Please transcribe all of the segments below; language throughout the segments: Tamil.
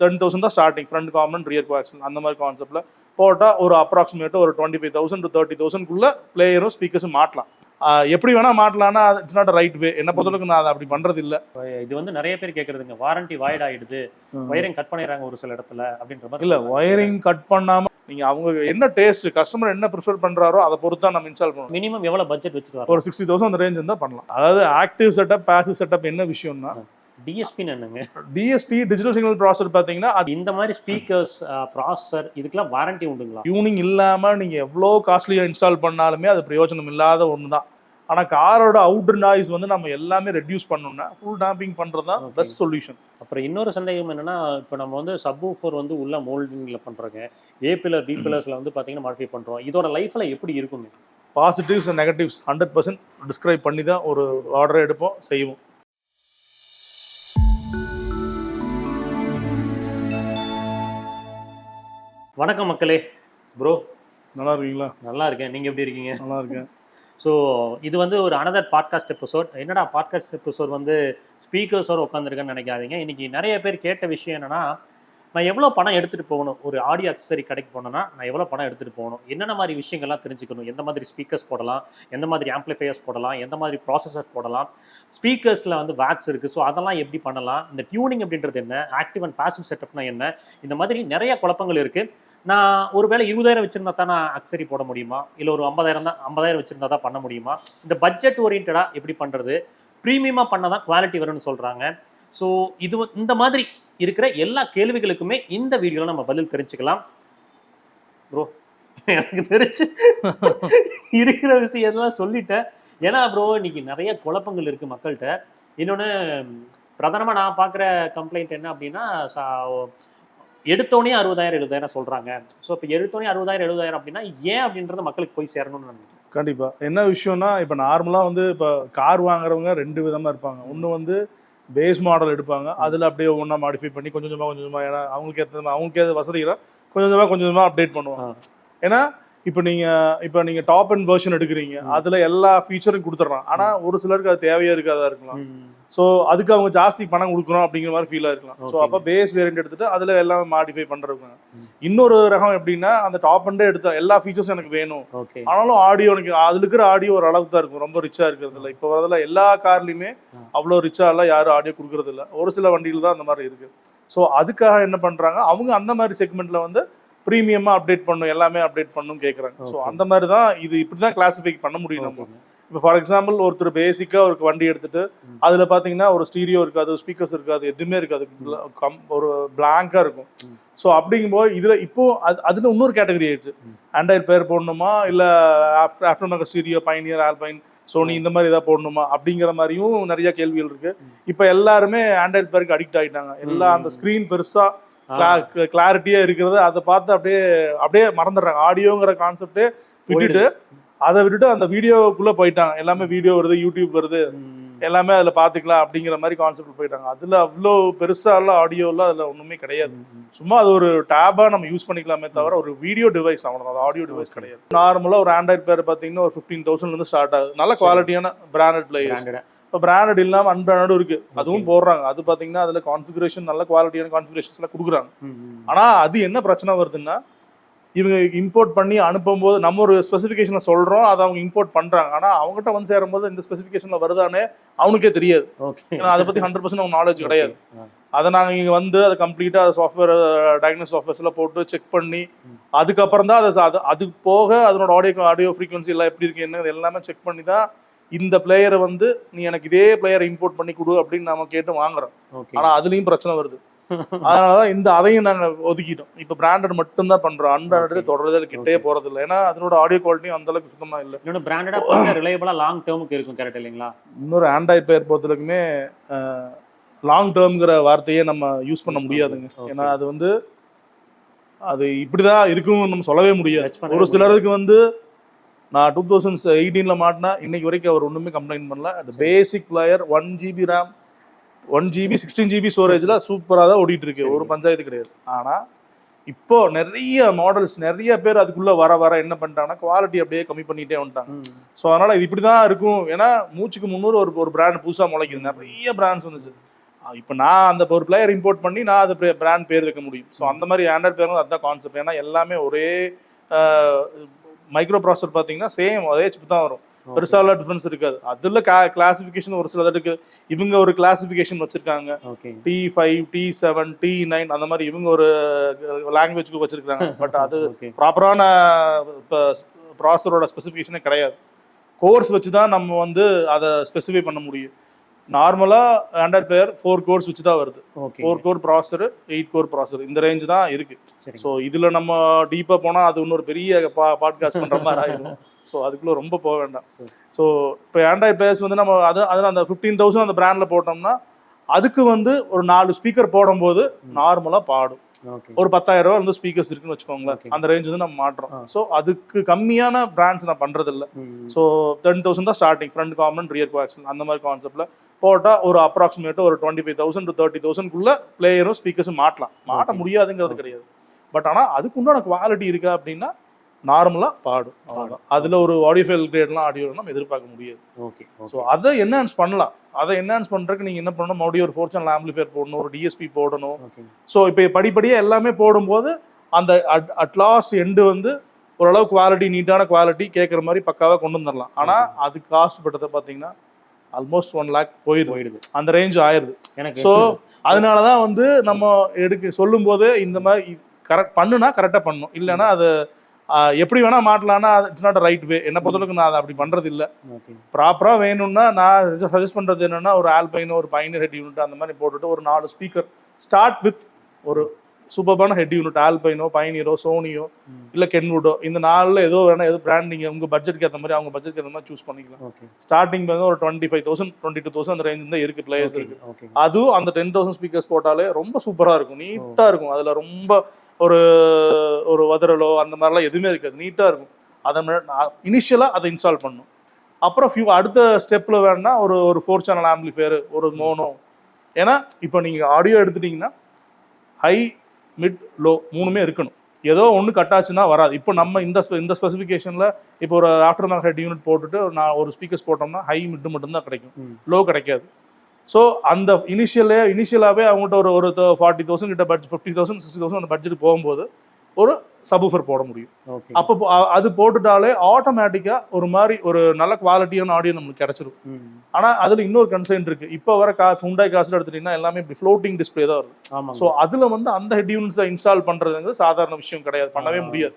டென் தௌசண்ட் தான் starting front component rear coaxial அந்த மாதிரி கான்செப்ட்ல போட்டால் ஒரு அப்ராக்சிமேட்டாக ஒரு twenty five thousand to thirty தௌசண்ட்குள்ள பிளேயரும் ஸ்பீக்கர்ஸும் மாட்டலாம் ஆஹ் எப்படி வேணா மாட்டலாம்னா இட்ஸ் நாட் ரைட் வே என்ன பொறுத்தளவுக்கு நான் அதை அப்படி பண்றது இல்ல. இது வந்து நிறைய பேர் கேக்குறதுங்க. வாரண்டி வாய்ட் ஆயிடுது வயரிங் கட் பண்ணிடுறாங்க ஒரு சில இடத்துல அப்படின்ற மாதிரி இல்ல. ஒயரிங் கட் பண்ணாம நீங்க அவங்க என்ன டேஸ்ட் கஸ்டமர் என்ன ப்ரிஃபர் பண்றாரோ அதை பொறுத்து தான் நம்ம இன்ஸ்டால் பண்ணணும். மினிமம் எவ்வளவு பட்ஜெட் வச்சுட்டு வரலாம் ஒரு சிக்ஸ்டி தௌசண்ட் அந்த ரேஞ்ச் இருந்தால் பண்ணலாம். அதாவது ஆக்டிவ் செட்டப் பாசிவ் செட்டப் என்ன விஷயம்னா டிஎஸ்பின்னு என்னங்க? டிஎஸ்பி டிஜிட்டல் சிக்னல் ப்ராசர் பார்த்தீங்கன்னா அது இந்த மாதிரி ஸ்பீக்கர்ஸ் ப்ராசஸர் இதுக்கெல்லாம் வாரண்டி உண்டுங்களா? டியூனிங் இல்லாம நீங்க எவ்வளோ காஸ்ட்லியாக இன்ஸ்டால் பண்ணாலுமே அது பிரயோஜனம் இல்லாத ஒன்று தான் ஆனா காரோட அவுட்டர் நாய்ஸ் வந்து நம்ம எல்லாமே ரெடியூஸ் பண்ணோம்னா ஃபுல் டேம்பிங் பண்றது தான். பெஸ்ட் சொல்யூஷன் அப்புறம் இன்னொரு சந்தேகம் என்னன்னா இப்போ நம்ம வந்து சப் ஊஃபர் வந்து உள்ள மோல்டிங்ல பண்றோங்க. ஏ பில்லர் பி பில்லர்ஸ்ல வந்து பாத்தீங்கன்னா மாடிஃபை பண்றோம். இதோட லைஃப்ல எப்படி இருக்குங்க? Positives and negatives hundred percent describe பண்ணி தான் ஒரு ஆர்டரை எடுப்போம் செய்வோம். வணக்கம் மக்களே. ப்ரோ நல்லா இருக்கீங்களா? நல்லா இருக்கேன். நீங்க எப்படி இருக்கீங்க? நல்லா இருக்கேன். ஸோ இது வந்து ஒரு அனதர் பாட்காஸ்ட் எபிசோட் என்னடா பாட்காஸ்ட் எபிசோட் வந்து ஸ்பீக்கர்ஸோட உட்காந்துருக்கேன்னு நினைக்காதீங்க. இன்னைக்கு நிறைய பேர் கேட்ட விஷயம் என்னன்னா நான் எவ்வளோ பணம் எடுத்துகிட்டு போகணும்? ஒரு ஆடியோ அக்சசரி கடைக்கு போனோன்னா நான் எவ்வளோ பணம் எடுத்துகிட்டு போகணும்? என்னென்ன மாதிரி விஷயங்கள்லாம் தெரிஞ்சுக்கணும்? எந்த மாதிரி ஸ்பீக்கர்ஸ் போடலாம்? எந்த மாதிரி ஆம்ப்ளிஃபையர்ஸ் போடலாம்? எந்த மாதிரி ப்ராசஸர் போடலாம்? ஸ்பீக்கர்ஸில் வந்து வேக்ஸ் இருக்குது ஸோ அதெல்லாம் எப்படி பண்ணலாம்? இந்த டியூனிங் அப்படின்றது என்ன? ஆக்டிவ் அண்ட் பாசிவ் செட்டப்னா என்ன? இந்த மாதிரி நிறைய குழப்பங்கள் இருக்குது நான் ஒருவேளை இருபதாயிரம் வச்சுருந்தா தான் நான் அக்சரி போட முடியுமா? இல்லை ஒரு ஐம்பதாயிரம் தான் ஐம்பதாயிரம் வச்சுருந்தா தான் பண்ண முடியுமா? இந்த பட்ஜெட் ஓரியன்டாக எப்படி பண்ணுறது ப்ரீமியமாக பண்ணால் தான் குவாலிட்டி வரும்னு சொல்கிறாங்க ஸோ இது இந்த மாதிரி இருக்கிற எல்லா கேள்விகளுக்குமே இந்த வீடியோவில் நம்ம பதில் தெரிஞ்சுக்கலாம். ப்ரோ எனக்கு தெரிஞ்சு இருக்கிற விஷயத்தெல்லாம் சொல்லிட்டேன். ஏன்னா ப்ரோ இன்னைக்கு நிறைய குழப்பங்கள் இருக்குது மக்கள்கிட்ட. இன்னொன்று பிரதானமாக நான் பார்க்குற கம்ப்ளைண்ட் என்ன அப்படின்னா எடுத்தோடனே அறுபதாயிரம் எழுபதாயிரம் சொல்கிறாங்க ஸோ இப்போ எடுத்தோடனே அறுபதாயிரம் எழுபதாயிரம் அப்படின்னா ஏன் அப்படின்றது மக்களுக்கு போய் சேரணும்னு நான் நினைக்கிறேன். கண்டிப்பா. என்ன விஷயம்னா இப்போ நார்மலா வந்து இப்போ கார் வாங்குறவங்க ரெண்டு விதமா இருப்பாங்க. ஒன்று வந்து பேஸ் மாடல் எடுப்பாங்க. அதில் அப்படியே ஒன்றா மாடிஃபை பண்ணி கொஞ்சம் கொஞ்சமாக கொஞ்சம் கொஞ்சமாக ஏன்னா அவங்களுக்கு ஏற்ற அவங்களுக்கு ஏற்ற வசதிகளை கொஞ்சம் கொஞ்சமாக கொஞ்சம் கொஞ்சமாக அப்டேட் பண்ணுவாங்க. ஏன்னா இப்போ நீங்கள் இப்போ நீங்கள் டாப் அண்ட் வெர்ஷன் எடுக்கிறீங்க. அதில் எல்லா ஃபீச்சரும் கொடுத்துட்றான் ஆனால் ஒரு சிலருக்கு அது தேவையா இருக்காதா இருக்கலாம். ஸோ அதுக்கு அவங்க ஜாஸ்தி பணம் கொடுக்குறோம் அப்படிங்கிற மாதிரி ஃபீலாக இருக்கலாம். ஸோ. அப்போ பேஸ் வேரியன்ட் எடுத்துட்டு அதில் எல்லாம் மாடிஃபை பண்ணுறவங்க ம். இன்னொரு ரகம் எப்படின்னா அந்த டாப் அண்டே எடுத்த எல்லா ஃபீச்சர்ஸும் எனக்கு வேணும். ஆனாலும் ஆடியோ எனக்கு அதுல இருக்கிற ஆடியோ ஒரு அளவுக்கு தான் இருக்கும். ரொம்ப ரிச்சா இருக்கிறது இல்ல இப்போ வரதுல எல்லா கார்லயுமே. அவ்வளோ ரிச்சா எல்லாம் யாரும் ஆடியோ கொடுக்கறது இல்ல ஒரு சில வண்டிகள் தான் அந்த மாதிரி இருக்கு. ஸோ அதுக்காக என்ன பண்றாங்க? அவங்க அந்த மாதிரி செக்மெண்ட்ல வந்து ப்ரீமியமா அப்டேட் பண்ணும் எல்லாமே அப்டேட் பண்ணும் கேக்குறாங்க ஸோ. அந்த மாதிரி தான் இது இப்படி தான் கிளாசிஃபை பண்ண முடியும் நம்ம இப்போ ஃபார் எக்ஸாம்பிள் ஒருத்தர் பேசிக்கா ஒரு வண்டி எடுத்துட்டு. அதுல பாத்தீங்கன்னா ஒரு ஸ்டீரியோ இருக்காது ஸ்பீக்கர்ஸ் இருக்காது எதுவுமே இருக்காது கம்- ஒரு பிளாங்கா இருக்கும். ஸோ அப்படிங்கும்போது இதுல இப்போ அது அதுல இன்னொரு கேட்டகரி ஆயிடுச்சு. ஆண்ட்ராய்ட் பேர் போடணுமா இல்ல after after maker stereo Pioneer Alpine Sony இந்த மாதிரி ஏதாவது போடணுமா அப்படிங்கிற மாதிரியும் நிறைய கேள்விகள் இருக்கு. இப்போ எல்லாருமே ஆண்ட்ராய்ட் பேருக்கு அடிக்ட் ஆயிட்டாங்க எல்லா அந்த. ஸ்க்ரீன் பெருசா கிளாரிட்டியா இருக்கிறது. அதை பார்த்து அப்படியே அப்படியே மறந்துடுறாங்க. ஆடியோங்கிற கான்செப்டே விட்டுட்டு அதை விட்டுட்டு அந்த வீடியோக்குள்ள போயிட்டாங்க. எல்லாமே வீடியோ வருது யூடியூப் வருது. எல்லாமே அதுல பாத்துக்கலாம் அப்படிங்கிற மாதிரி கான்செப்ட் போயிட்டாங்க. அதுல அவ்வளோ பெருசா எல்லாம் ஆடியோ எல்லாம் அதுல ஒண்ணுமே கிடையாது. சும்மா அது ஒரு டேபா நம்ம யூஸ் பண்ணிக்கலாமே தவிர ஒரு வீடியோ டிவைஸ் அவ்வளோ அது ஆடியோ டிவைஸ். கிடையாது. நார்மலா ஒரு ஆண்ட்ராய்ட் பேர் பாத்தீங்கன்னா ஒரு ஃபிஃப்டீன் தௌசண்ட்ல இருந்து ஸ்டார்ட் ஆகுது. நல்ல குவாலிட்டியான பிராண்டட் பிளேயர்ஸ் இப்போ பிராண்டட் இல்லாம அன்பிராண்டடும் இருக்கு. அதுவும் போடுறாங்க. அது பாத்தீங்கன்னா அதுல கான்ஃபிகரேஷன் நல்ல குவாலிட்டியான கான்ஃபிகரேஷன்ஸ் எல்லாம் கொடுக்குறாங்க. ஆனா அது என்ன பிரச்சனை வருதுன்னா இவங்க இம்போர்ட் பண்ணி அனுப்பும்போது நம்ம ஒரு ஸ்பெசிஃபிகேஷனை சொல்றோம் அதை அவங்க இம்போர்ட் பண்றாங்க. ஆனா அவங்ககிட்ட வந்து சேரும்போது இந்த ஸ்பெசிஃபிகேஷன்ல வருதானே அவனுக்கே தெரியாது. ஏன்னா அதை பத்தி ஹண்ட்ரட் பர்சன்ட் அவங்க நாலேஜ் கிடையாது. அதை நாங்கள் இங்கே வந்து அதை கம்ப்ளீட்டாக அதை சாஃப்ட்வேர் டயக்னோஸ் சாஃப்ட்வேர்ஸில் போட்டு செக் பண்ணி. அதுக்கப்புறம் தான் அதை அது அது போக அதனோட ஆடியோ ஆடியோ ஃப்ரீக்வன்சி எல்லாம் எப்படி இருக்கு என்ன எல்லாமே செக் பண்ணி தான் இந்த பிளேயரை வந்து நீ எனக்கு இதே பிளேயரை இம்போர்ட் பண்ணி கொடு அப்படின்னு நம்ம கேட்டு வாங்குறோம். ஆனால் அதுலேயும் பிரச்சனை வருது. அதனால தான் இந்த அதையும் நாங்கள் ஒதுக்கிட்டோம். இப்போ பிராண்டட் மட்டும்தான் பண்ணுறோம் அன்பிராண்டட் Okay. தொடர்றதே கிட்டே. போகிறது இல்லை ஏன்னா அதனோட ஆடியோ குவாலிட்டியும் அந்த அளவுக்கு சுத்தமாக இல்லை. இன்னொன்று பிராண்டடாக ரிலையபிளா லாங் டேர்முக்கு இருக்கும் கரெக்ட் இல்லைங்களா? இன்னொரு ஆண்ட்ராய்ட் பேர் பொறுத்தவரைக்குமே லாங் டேர்ம்ங்கிற வார்த்தையே நம்ம யூஸ் பண்ண முடியாதுங்க. ஏன்னா அது வந்து அது இப்படிதான் இருக்கும்னு நம்ம சொல்லவே முடியாது. ஒரு சிலருக்கு வந்து நான் டூ தௌசண்ட் எயிட்டீனில் மாட்டினா இன்னைக்கு வரைக்கும் அவர் ஒன்றுமே கம்ப்ளைண்ட் பண்ணல. அந்த basic player one GB RAM one GB sixteen GB ஸ்டோரேஜில் சூப்பராக தான் ஓடிட்டு இருக்கு. ஒரு பஞ்சாயத்து கிடையாது. ஆனால் இப்போ நிறைய மாடல்ஸ் நிறைய பேர் அதுக்குள்ள வர வர என்ன பண்ணிட்டாங்கன்னா குவாலிட்டி அப்படியே கம்மி பண்ணிட்டே வந்துட்டாங்க. ஸோ அதனால இது இப்படி தான் இருக்கும். ஏன்னா மூச்சுக்கு முந்நூறு ஒரு ஒரு பிராண்ட் புதுசாக முளைக்குது. நிறைய பிராண்ட்ஸ் வந்துச்சு. இப்போ நான் அந்த ஒரு பிளேயர் இம்போர்ட் பண்ணி நான் அது பிராண்ட் பேர் வைக்க முடியும். ஸோ அந்த மாதிரி ஆண்ட்ராய்ட் பேர் அதுதான் கான்செப்ட் ஏன்னா எல்லாமே ஒரே மைக்ரோ ப்ராசர் பார்த்தீங்கன்னா சேம் அதே சிப் தான் வரும். பெருசால டிஃபரன்ஸ் இருக்காது. அதுல கிளாசிஃபிகேஷன் ஒரு சில இருக்கு. இவங்க ஒரு கிளாசிஃபிகேஷன் வச்சிருக்காங்க. T five T seven T nine அந்த மாதிரி இவங்க ஒரு லாங்குவேஜ்க்கு வச்சிருக்காங்க பட் அது ப்ராப்பரான ப்ராசரோட ஸ்பெசிஃபிகேஷனே கிடையாது. கோர்ஸ் வச்சு தான் நம்ம வந்து அதை ஸ்பெசிஃபை பண்ண முடியும். நார்மலாக ஆண்ட்ராய்ட் பிளேயர் ஃபோர் கோர்ஸ் வச்சு தான் வருது. Four core processor eight core processor இந்த ரேஞ்ச் தான் இருக்கு. ஸோ இதுல நம்ம டீப்பாக போனால் அது இன்னொரு பெரிய பா பாட்காஸ்ட் பண்ற மாதிரி ஆயிடும் ஸோ அதுக்குள்ள ரொம்ப போக வேண்டாம். ஸோ இப்போ ஆண்ட்ராய்ட் பிளேயர்ஸ் வந்து நம்ம அது அதில் அந்த ஃபிஃப்டீன் தௌசண்ட் அந்த பிராண்டில் போட்டோம்னா அதுக்கு வந்து ஒரு நாலு ஸ்பீக்கர் போடும்போது நார்மலாக பாடும். ஒரு பத்தாயிரம் ரூபா வந்து ஸ்பீக்கர்ஸ் இருக்குன்னு வச்சுக்கோங்களேன். அந்த ரேஞ்ச் வந்து நம்ம மாட்டுறோம். ஸோ அதுக்கு கம்மியான பிராண்ட்ஸ் நான் பண்றது இல்ல ஸோ டென் தௌசண்ட் தான் starting front common rear coaxial அந்த மாதிரி கான்செப்ட்ல போட்டால் ஒரு அப்ராக்சிமேட் ஒரு twenty five thousand to thirty தௌசண்ட்குள்ள பிளேயரும் ஸ்பீக்கர்ஸும் மாட்டலாம். மாட்ட. முடியாதுங்கிறது. கிடையாது. பட் ஆனால் அதுக்குண்டான குவாலிட்டி இருக்கா அப்படின்னா நார்மலாக பாடும். அவ்வளோதான் அதில் ஒரு ஆடியோ ஃபைல் கிரேட்லாம் ஆடியோ நம்ம எதிர்பார்க்க முடியாது. ஓகே ஸோ அதை என்ஹான்ஸ் பண்ணலாம். அதை என்ஹான்ஸ் பண்ணுறதுக்கு நீங்கள் என்ன பண்ணணும்? மறுபடியும் ஒரு ஃபோர் சேனல் ஆம்பிளிஃபையர் போடணும் ஒரு டிஎஸ்பி போடணும். ஸோ இப்போ படிப்படியாக எல்லாமே போடும்போது அந்த அட் அட் லாஸ்ட் எண்டு வந்து ஓரளவு குவாலிட்டி நீட்டான குவாலிட்டி கேட்குற மாதிரி பக்காவாக கொண்டு வந்துடலாம் ஆனால் அது காஸ்ட் பட்டதை பார்த்தீங்கன்னா ஆல்மோஸ்ட் ஒன் லேக் போயிடுது. போயிடுது. அந்த ரேஞ்ச் ஆயிருது. எனக்கு ஸோ அதனால தான் வந்து நம்ம எடுக்க சொல்லும்போது இந்த மாதிரி கரெக்ட் பண்ணுனா கரெக்டாக பண்ணணும் இல்லைன்னா அது எப்படி வேணா மாட்டலாம்னா இட்ஸ் நாட் ரைட் வே என்ன பொறுத்தளவுக்கு நான் அதை அப்படி பண்றது இல்லை ப்ராப்பராக வேணும்னா நான் சஜஸ்ட் பண்றது என்னன்னா ஒரு ஆல்பைனோ ஒரு பைனர் ஹெட் யூனிட் அந்த மாதிரி போட்டுட்டு ஒரு நாலு ஸ்பீக்கர் ஸ்டார்ட் வித் ஒரு சூப்பர்பான ஹெட் யூனிட் ஆல்பைனோ பைனியரோ சோனியோ இல்லை கென்வுடோ இந்த நாலில் ஏதோ வேணா எது பிராண்ட் நீங்கள் உங்கள் பட்ஜெட்க்கு ஏற்ற மாதிரி அவங்க பட்ஜெட்க்கு ஏற்ற மாதிரி சூஸ் பண்ணிக்கலாம். ஸ்டார்டிங் வந்து ஒரு twenty five thousand twenty two thousand அந்த ரேஞ்ச் தான் இருக்கு பிளேயர்ஸ் இருக்கு. ஓகே அதுவும் அந்த டென் தௌசண்ட் ஸ்பீக்கர்ஸ் போட்டாலே ரொம்ப சூப்பராக இருக்கும் நீட்டாக இருக்கும். அதில் ரொம்ப ஒரு ஒரு வதறலோ அந்த மாதிரிலாம் எதுவுமே இருக்காது நீட்டாக இருக்கும். அதை இனிஷியலாக அதை இன்ஸ்டால் பண்ணும். அப்புறம் ஃபியூ அடுத்த ஸ்டெப்பில் வேணா ஒரு ஒரு ஃபோர் சேனல் ஆம்பிளிஃபையர் ஒரு மோனோ ஏன்னா இப்போ நீங்கள் ஆடியோ எடுத்துட்டீங்கன்னா ஹை மிட் லோ மூணுமே இருக்கணும். ஏதோ ஒன்று கட் ஆச்சுன்னா வராது. இப்போ நம்ம இந்த இந்த ஸ்பெசிஃபிகேஷனில் இப்போ ஒரு ஆஃப்டர் மேக் ஹெட் யூனிட் போட்டுட்டு நான் ஒரு ஸ்பீக்கர்ஸ் போட்டோம்னா ஹை மிட் மட்டும்தான் கிடைக்கும். லோ கிடைக்காது. ஸோ அந்த இனிஷியலே இனிஷியலாகவே அவங்ககிட்ட ஒரு ஒரு ஃபார்ட்டி தௌசண்ட் கிட்ட budget fifty thousand sixty thousand அந்த பட்ஜெட் போகும்போது ஒரு சபூஃபர் போட முடியும். அப்போ அது போட்டுட்டாலே ஆட்டோமேட்டிக்காக ஒரு மாதிரி ஒரு நல்ல குவாலிட்டியான ஆடியோ நம்மளுக்கு கிடைச்சிரும். ஆனால் அதில் இன்னொரு கன்சென்ட் இருக்கு. இப்போ வர காசு உண்டாய் காசு எடுத்துட்டீங்கன்னா எல்லாமே இப்படி ஃப்ளோட்டிங் டிஸ்பிளே தான் வருது ஆமாங்க. ஸோ அதில் வந்து அந்த ஹெட் யூனிட்ஸை இன்ஸ்டால் பண்ணுறதுங்கிறது சாதாரண விஷயம் கிடையாது. பண்ணவே. முடியாது.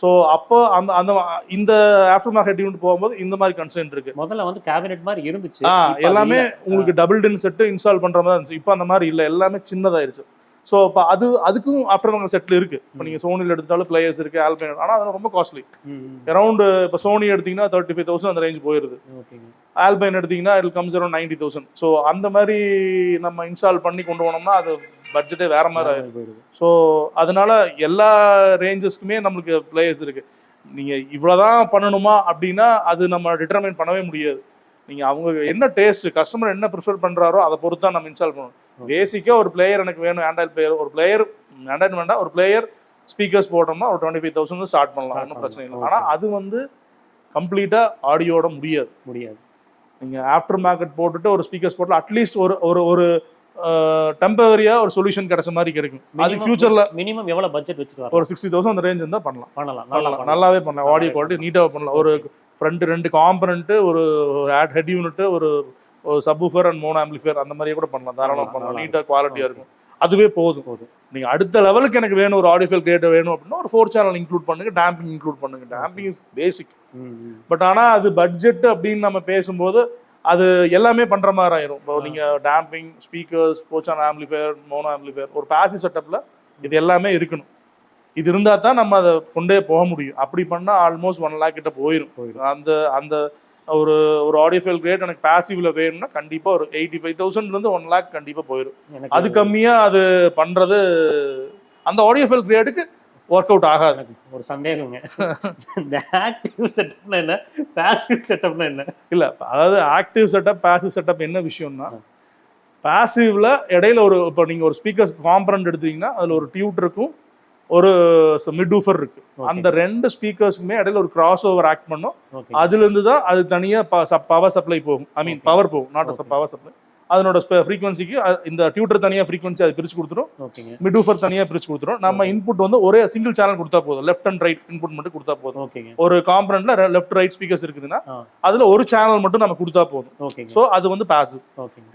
ஸோ அப்போ அந்த அந்த இந்த ஆஃப்டர் மார்க் ஹெட் யூனிட் போகும்போது இந்த மாதிரி கன்சென்ட் இருக்கு. முதல்ல வந்து கேபினெட் மாதிரி இருந்துச்சு. எல்லாமே. உங்களுக்கு டபுள் டென் செட்டு இன்ஸ்டால் பண்ற மாதிரி இருந்துச்சு. இப்போ அந்த மாதிரி இல்லை. எல்லாமே சின்னதாயிருச்சு. ஸோ இப்போ அது அதுக்கும் ஆஃப்டர் மார்க் செட்டில் இருக்கு. இப்போ நீங்கள் சோனியில் எடுத்தாலும் பிளேயர்ஸ் இருக்கு ஆல்பைன் ஆனால் அது ரொம்ப காஸ்ட்லி. அரௌண்ட் இப்போ சோனி எடுத்தீங்கன்னா தேர்ட்டி ஃபைவ் தௌசண்ட் அந்த ரேஞ்ச் போயிருது. ஆல்பைன் எடுத்தீங்கன்னா it comes around ninety thousand so அந்த மாதிரி நம்ம இன்ஸ்டால் பண்ணி கொண்டு போனோம்னா அது பட்ஜெட்டே வேற மாதிரி ஆயிரும். போயிடுது ஸோ அதனால எல்லா ரேஞ்சஸ்க்குமே நம்மளுக்கு பிளேயர்ஸ் இருக்கு. நீங்க இவ்வளவுதான் பண்ணணுமா அப்படின்னா அது நம்ம டிட்டர்மைன் பண்ணவே முடியாது. நீங்க அவங்க என்ன டேஸ்ட் கஸ்டமர் என்ன ப்ரிஃபர் பண்றாரோ அதை பொறுத்து தான் நம்ம இன்ஸ்டால் பண்ணணும். பேசிக்கா ஒரு பிளேயர் எனக்கு வேணும். ஆண்ட்ராய்ட் பிளேயர் ஒரு பிளேயர் ஆண்ட்ராய்ட் வேண்டாம் ஒரு பிளேயர் ஸ்பீக்கர்ஸ் போட்டோம்னா ஒரு டுவெண்ட்டி ஃபைவ் தௌசண்ட் ஸ்டார்ட் பண்ணலாம். ஒன்றும் பிரச்சனை இல்லை. பண்ணலாம். ஆனா அது வந்து கம்ப்ளீட்டா ஆடியோட முடியாது. முடியாது. நீங்க ஆஃப்டர் மார்க்கெட் போட்டுட்டு ஒரு ஸ்பீக்கர்ஸ் போட்டு அட்லீஸ்ட் ஒரு ஒரு ஒரு டெம்பரரியா ஒரு சொல்யூஷன் கிடைச்ச மாதிரி கிடைக்கும். அது ஃபியூச்சர்ல மினிமம் எவ்வளவு பட்ஜெட் வச்சுட்டு வரலாம் ஒரு சிக்ஸ்டி தௌசண்ட் அந்த ரேஞ்ச் இருந்தால் பண்ணலாம். பண்ணலாம். பண்ணலாம். நல்லாவே பண்ணலாம். ஆடியோ குவாலிட்டி நீட்டாக பண்ணலாம். ஒரு ஃப்ரண்ட் ரெண்டு காம்பனண்ட் ஒரு ஆட் ஹெட் யூனிட் ஒரு ஒரு சப்வூஃபர் அண்ட் மோனோ ஆம்பிளிஃபையர் அந்த மாதிரியே கூட பண்ணலாம். தாராளமாக பண்ணலாம், நீட்டாக குவாலிட்டியாக. இருக்கும். அதுவே போதும். போதும். நீங்க அடுத்த லெவலுக்கு எனக்கு வேணும் ஒரு ஆடியோ ஃபைல் கிரியேட்டர் வேணும் அப்படின்னா ஒரு ஃபோர் சேனல் இன்க்ளூட் பண்ணுங்க டேம்பிங் இன்க்ளூட் பண்ணுங்க. Damping is basic. பட் ஆனா அது பட்ஜெட் அப்படின்னு நம்ம பேசும்போது அது எல்லாமே பண்ற மாதிரி ஆயிரும். இப்போ ஆ. நீங்க டேம்பிங் ஸ்பீக்கர்ஸ் போச்சான் ஆம்பிளிஃபையர் மோனோ ஆம்பிளிஃபையர் ஒரு பாசி செட்டப்ல இது எல்லாமே இருக்கணும். இது இருந்தா தான் நம்ம அதை கொண்டே போக முடியும். அப்படி பண்ணா ஆல்மோஸ்ட் ஒன் லேக் கிட்ட போயிடும் போயிடும் அந்த அந்த ஒரு ஒரு ஆடியோ ஃபைல் கிரேட் எனக்கு பாசிவ்ல வேணும்னா கண்டிப்பா ஒரு எயிட்டி ஃபைவ் தௌசண்ட்ல இருந்து ஒன் லேக் கண்டிப்பா போயிடும் அது கம்மியா அது பண்றது அந்த ஆடியோ ஃபைல் கிரேடுக்கு ஒர்க் அவுட் ஆகாது. எனக்கு ஒரு சந்தேகங்க. இந்த ஆக்டிவ் செட்டப்ல என்ன? பாசிவ் செட்டப்ல என்ன? இல்ல அதாவது ஆக்டிவ் செட்டப் பாசிவ் செட்டப் என்ன விஷயம்னா. பாசிவ்ல இடையில ஒரு இப்போ நீங்க ஒரு ஸ்பீக்கர் காம்பனண்ட் எடுத்தீங்கன்னா அதுல ஒரு டியூட் இருக்கும். ஒரு மிட் ஊஃபர் இருக்கு. அந்த ரெண்டு ஸ்பீக்கர்ஸ்க்குமே இடையில ஒரு கிராஸ் ஓவர் ஆக்ட் பண்ணும். ஓகே அதுல இருந்து தான் அது தனியா பவர் சப்ளை போகும். I mean. பவர் போகும். நாட். பவர் சப்ளை அதனோட ஃப்ரீக்வன்சிக்கு இந்த டியூட்டர் தனியா ஃப்ரீக்வன்சி அது பிரிச்சு கொடுத்துரும். மிடூஃபர் தனியா பிரிச்சு கொடுத்துரும். நம்ம இன்புட் வந்து ஒரே சிங்கிள் சேனல் கொடுத்தா போதும். லெஃப்ட் அண்ட் ரைட் இன்புட் மட்டும் கொடுத்தா போதும். ஓகேங்க ஒரு காம்பனண்ட்ல லெஃப்ட் ரைட் ஸ்பீக்கர்ஸ் இருக்குதுன்னா. அதுல ஒரு சேனல் மட்டும் நம்ம கொடுத்தா போதும். ஓகேங்க ஸோ அது வந்து பாசிவ்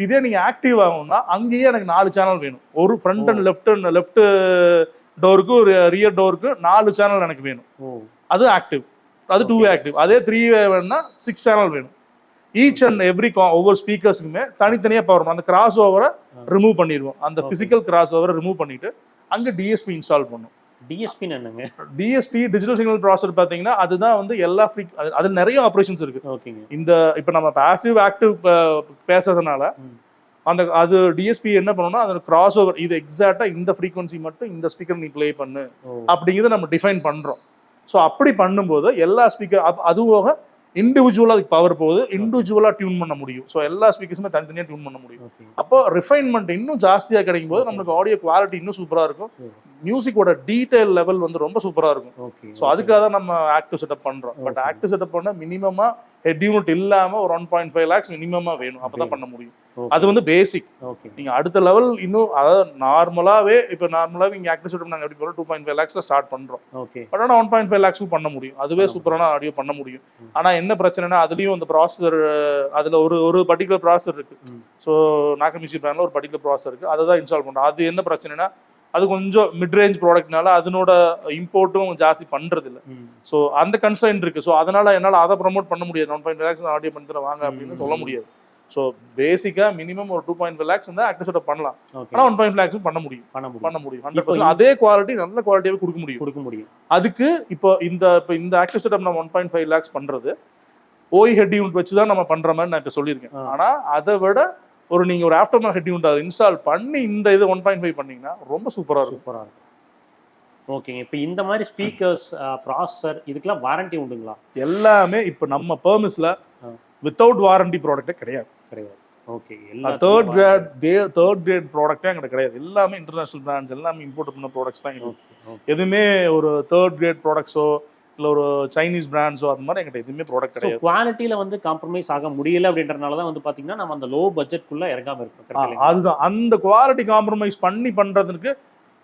இதே நீங்க ஆக்டிவ் ஆகணும்னா அங்கேயே எனக்கு நாலு சேனல் வேணும். ஒரு front and left and left டோருக்கு ஒரு ரியர் டோருக்கு நாலு சேனல் எனக்கு வேணும். அது ஆக்டிவ் அது டூ ஆக்டிவ் அதே த்ரீ வேணும்னா சிக்ஸ் சேனல் வேணும். ஈச் அண்ட் எவ்ரி ஒவ்வொரு ஸ்பீக்கர்ஸுக்குமே தனித்தனியாக பவர் அந்த கிராஸ் ஓவரை ரிமூவ் பண்ணிடுவோம். அந்த Okay. பிசிக்கல் கிராஸ் ஓவரை ரிமூவ் பண்ணிட்டு அங்கே டிஎஸ்பி இன்ஸ்டால் பண்ணும். டிஎஸ்பின்னு என்னங்க? டிஎஸ்பி டிஜிட்டல் சிக்னல் ப்ராசர் பார்த்தீங்கன்னா அதுதான் வந்து எல்லா ஃப்ரீ அது நிறைய ஆப்ரேஷன்ஸ் இருக்கு. ஓகேங்க. இந்த இப்போ நம்ம பாசிவ் ஆக்டிவ் பேசுறதுனால. அந்த அது டிஎஸ்பி என்ன பண்ணணும்னா அது கிராஸ் ஓவர் இது எக்ஸாக்டா இந்த ஃப்ரீக்வன்சி மட்டும் இந்த ஸ்பீக்கர் நீ ப்ளே பண்ணு அப்படிங்கிறத நம்ம டிஃபைன் பண்றோம். ஸோ அப்படி பண்ணும்போது எல்லா ஸ்பீக்கர் அது போக இண்டிவிஜுவலாக அதுக்கு பவர் போகுது இண்டிவிஜுவலாக டியூன் பண்ண முடியும். ஸோ எல்லா ஸ்பீக்கர்ஸுமே தனித்தனியாக டியூன் பண்ண முடியும். அப்போ ரிஃபைன்மெண்ட் இன்னும் ஜாஸ்தியாக கிடைக்கும் போது நம்மளுக்கு ஆடியோ குவாலிட்டி இன்னும் சூப்பராக இருக்கும். மியூசிக்கோட டீடைல் லெவல் வந்து ரொம்ப சூப்பராக இருக்கும். ஸோ அதுக்காக தான் நம்ம ஆக்டிவ் செட்டப் பண்றோம். பட். ஆக்டிவ் செட்டப் பண்ண மினிமமா ஹெட் யூனிட் இல்லாம ஒரு ஒன் பாயிண்ட் ஃபைவ் லேக்ஸ் மினிமமா வேணும். அப்பதான் பண்ண முடியும். அது வந்து பேசிக் ஓகே நீங்க அடுத்த லெவல் இன்னும் அதாவது நார்மலாவே இப்போ நார்மலாவே இங்க செட்டப் நாங்க எப்படி போறோம்? டூ பாயிண்ட் ஃபைவ் லேக்ஸ்ல ஸ்டார்ட் பண்றோம். ஓகே பட் ஆனால் ஒன் பாயிண்ட் ஃபைவ் லேக்ஸும் பண்ண முடியும். அதுவே சூப்பரான ஆடியோ பண்ண முடியும். ஆனா என்ன பிரச்சனைனா அதுலயும் அந்த ப்ராசஸர் அதுல ஒரு ஒரு பர்டிகுலர் ப்ராசஸர் இருக்கு. ஸோ நாக்கமிசி பிராண்ட்ல ஒரு பர்டிகுலர் ப்ராசஸர் இருக்கு. அதை தான் இன்ஸ்டால் பண்றோம். அது என்ன பிரச்சனைனா அது கொஞ்சம் மிட் ரேஞ்ச் ப்ராடக்ட்னால அதனோட இம்போர்ட்டும் ஜாஸ்தி பண்றது இல்ல ஸோ அந்த கன்ஸ்டைன் இருக்கு. ஸோ அதனால என்னால் அதை ப்ரமோட் பண்ண முடியாது. ஒன் பாயிண்ட் லேக்ஸ் ஆடியோ பண்ணி வாங்க அப்படின்னு சொல்ல முடியாது. ஸோ பேசிக்கா மினிமம் ஒரு two point five lakhs active setup பண்ணலாம். ஆனால் ஒன் பாயிண்ட் லேக்ஸும் பண்ண முடியும். பண்ண முடியும். பண்ண முடியும் ஹண்ட்ரட் இப்போ அதே குவாலிட்டி நல்ல குவாலிட்டியாவே கொடுக்க முடியும். கொடுக்க முடியும். அதுக்கு இப்போ இந்த இப்போ இந்த ஆக்டிவ் செட்டப் நம்ம ஒன் பாயிண்ட் ஃபைவ் லேக்ஸ் பண்றது ஓய் ஹெட் யூனிட் வச்சு தான் நம்ம பண்ற மாதிரி நான் இப்போ சொல்லியிருக்கேன். ஆ. ஆனா அதை விட ஒரு நீங்க ஒரு ஆஃப்டர் ஹெட் யூனிட் அதை இன்ஸ்டால் பண்ணி இந்த இது ஒன் பாயிண்ட் ஃபைவ் பண்ணீங்கன்னா ரொம்ப சூப்பரா இருக்கும். சூப்பரா இருக்கும். ஓகேங்க இப்போ இந்த மாதிரி ஸ்பீக்கர்ஸ் ப்ராசஸர் இதுக்கெல்லாம் வாரண்டி உண்டுங்களா? எல்லாமே இப்போ நம்ம பெர்மிஸ்ல. வித்தவுட் வாரண்டி ப்ராடக்ட்டே கிடையாது. கிடையாது. Okay third grade third grade ப்ராடக்ட்டே எங்கிட்ட கிடையாது. எல்லாமே இன்டர்நேஷனல் பிராண்ட்ஸ் எல்லாமே இம்போர்ட் பண்ண ப்ராடக்ட்ஸ் தான் எங்களுக்கு எதுவுமே ஒரு தேர்ட் கிரேட் ப்ராடக்ட்ஸோ இல்லை ஒரு சைனீஸ் பிராண்ட்ஸோ அது மாதிரி எங்கிட்ட எதுவுமே ப்ராடக்ட் கிடையாது. குவாலிட்டியில வந்து காம்ப்ரமைஸ் ஆக முடியல அப்படின்றனால தான் வந்து பாத்தீங்கன்னா நம்ம அந்த லோ பட்ஜெட்குள்ள இறங்காம இருக்கோம்? அதுதான். அந்த குவாலிட்டி காம்ப்ரமைஸ் பண்ணி பண்றதுக்கு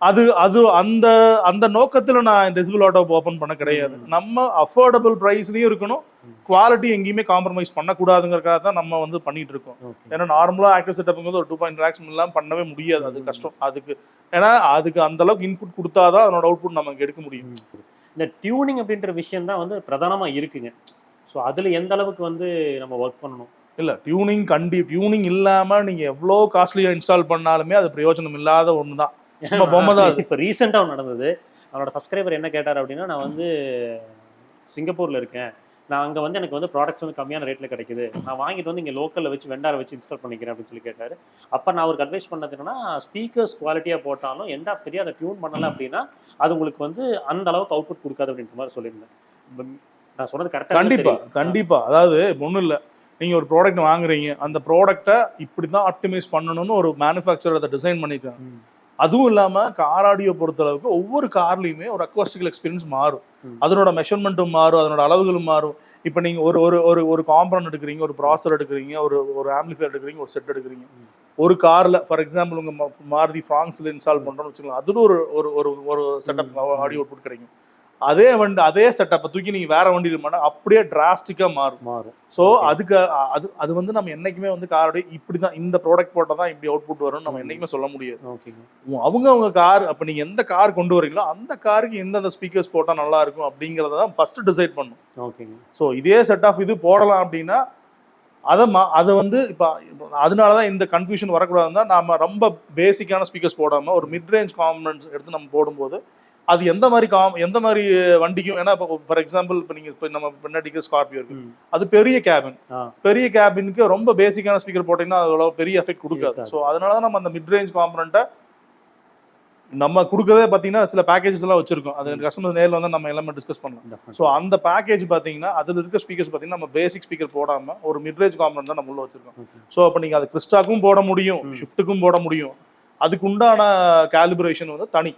அது அது அந்த அந்த நோக்கத்துல நான் டெசிபிள் ஆட்டோ ஓபன் பண்ண கிடையாது. நம்ம அஃபோர்டபுள் ப்ரைஸ்லயும் இருக்கணும். குவாலிட்டி எங்கேயுமே காம்ப்ரமைஸ் பண்ணக்கூடாதுங்கிறதுக்காக தான் நம்ம வந்து பண்ணிட்டு இருக்கோம். ஏன்னா நார்மலா ஆக்டிவ் செட்டப்புங்கிறது ஒரு டூ பாயிண்ட் லேக்ஸ் இல்லாம பண்ணவே முடியாது. அது. கஷ்டம். அதுக்கு ஏன்னா அதுக்கு அந்த அளவுக்கு இன்புட் கொடுத்தாதான் அதனோட அவுட்புட் நமக்கு எடுக்க முடியும். இந்த டியூனிங் அப்படின்ற விஷயம் தான் வந்து பிரதானமா இருக்குங்க. ஸோ அதுல எந்த அளவுக்கு வந்து நம்ம ஒர்க் பண்ணணும்? இல்ல டியூனிங் கண்டி டியூனிங் இல்லாம நீங்க எவ்வளோ காஸ்ட்லியா இன்ஸ்டால் பண்ணாலுமே அது பிரயோஜனம் இல்லாத ஒண்ணுதான். சும்மா பொம்மை தான். இப்போ ரீசெண்டாக நடந்தது. அவனோட சப்ஸ்கிரைபர் என்ன கேட்டார் அப்படின்னா நான் வந்து சிங்கப்பூர்ல இருக்கேன். நான் அங்கே வந்து எனக்கு வந்து ப்ராடக்ட்ஸ் வந்து கம்மியான ரேட்டில் கிடைக்குது. நான் வாங்கிட்டு வந்து இங்கே லோக்கலில் வச்சு வெண்டாரை வச்சு இன்ஸ்டால் பண்ணிக்கிறேன் அப்படின்னு சொல்லி கேட்டார். அப்போ நான் அவருக்கு அட்வைஸ் பண்ணது என்னன்னா ஸ்பீக்கர்ஸ் குவாலிட்டியாக போட்டாலும் எண்ட் ஆஃப் தெரியும் அதை டியூன் பண்ணல அப்படின்னா அது உங்களுக்கு வந்து அந்த அளவுக்கு அவுட்புட் கொடுக்காது அப்படின்ற மாதிரி சொல்லியிருந்தேன். நான் சொன்னது கரெக்டாக கண்டிப்பா கண்டிப்பா. அதாவது ஒண்ணும் இல்ல. நீங்க ஒரு ப்ராடக்ட் வாங்குறீங்க. அந்த ப்ராடக்ட்டை இப்படி தான் ஆப்டிமைஸ் பண்ணணும்னு ஒரு மேனுஃபேக்சரர் அதை டிசைன் பண்ணிருக்காங்க. அதுவும் இல்லாம கார் ஆடியோ பொறுத்த அளவுக்கு ஒவ்வொரு கார்லயுமே ஒரு அக்வாஸ்டிக்கல் எக்ஸ்பீரியன்ஸ் மாறும். அதனோட மெஷர்மெண்ட்டும் மாறும் அதனோட அளவுகளும் மாறும் இப்போ நீங்க ஒரு ஒரு ஒரு ஒரு காம்பனண்ட் எடுக்கிறீங்க ஒரு ப்ராசர் எடுக்கிறீங்க ஒரு ஒரு ஆம்பிளிஃபையர் எடுக்கிறீங்க ஒரு செட் எடுக்கிறீங்க. ஒரு கார்ல ஃபார் எக்ஸாம்பிள் உங்க ம- மாருதி ஃப்ராங்ஸ்ல இன்ஸ்டால் பண்றோம்னு வச்சுக்கலாம் அதுல ஒரு ஒரு ஒரு செட்டப். ஆடியோ அவுட்புட் கிடைக்கும் அதே வண்டி அதே செட்டப்பை தூக்கி நீங்க வேற வண்டியில் பண்ணா அப்படியே டிராஸ்டிக்கா மாறும். மாறும். ஸோ. அதுக்கு அது அது வந்து நம்ம என்னைக்குமே வந்து காரோட இப்படி தான் இந்த ப்ராடக்ட் போட்டால் தான் இப்படி அவுட்புட் வரும்னு நம்ம ம். என்னைக்குமே சொல்ல முடியாது. ஓகேங்க அவங்க அவங்க கார் அப்போ நீங்கள் எந்த கார் கொண்டு வரீங்களோ அந்த காருக்கு எந்தெந்த ஸ்பீக்கர்ஸ் போட்டால் நல்லா இருக்கும் அப்படிங்கிறத தான் ஃபர்ஸ்ட் டிசைட் பண்ணும். ஓகேங்க ஸோ இதே செட் ஆஃப் இது போடலாம் அப்படின்னா அதை மா அதை வந்து இப்போ அதனால தான் இந்த கன்ஃபியூஷன் வரக்கூடாதுன்னா நாம ரொம்ப பேசிக்கான ஸ்பீக்கர்ஸ் போடாமல் ஒரு மிட் ரேஞ்ச் காம்பனன்ட்ஸ் எடுத்து நம்ம போடும்போது அது எந்த மாதிரி காம் எந்த மாதிரி வண்டிக்கும் ஏன்னா இப்போ ஃபார் எக்ஸாம்பிள் இப்போ நீங்கள் இப்போ நம்ம பின்னாடிக்கு ஸ்கார்பியோ இருக்கு. அது பெரிய கேபின் பெரிய கேபினுக்கு ரொம்ப பேசிக்கான ஸ்பீக்கர் போட்டிங்கன்னா அது அவ்வளோ பெரிய எஃபெக்ட் கொடுக்காது. ஸோ அதனால தான் நம்ம அந்த மிட் ரேஞ்ச் காம்பனண்ட்டை நம்ம கொடுக்கறதே பார்த்தீங்கன்னா சில பேக்கேஜஸ் எல்லாம் வச்சிருக்கோம். அது கஸ்டமர் நேரில் வந்து நம்ம எல்லாமே டிஸ்கஸ் பண்ணலாம். ஸோ அந்த பேக்கேஜ் பார்த்தீங்கன்னா அதில் இருக்க ஸ்பீக்கர்ஸ் பார்த்தீங்கன்னா நம்ம பேசிக் ஸ்பீக்கர் போடாமல் ஒரு மிட் ரேஞ்ச் காம்பனண்ட் தான் நம்ம உள்ள வச்சிருக்கோம். ஸோ அப்போ நீங்கள் அது கிறிஸ்டாக்கும் போட முடியும். ஷிஃப்ட்டுக்கும் போட முடியும். அதுக்கு உண்டான கேலிபரேஷன் வந்து தனி.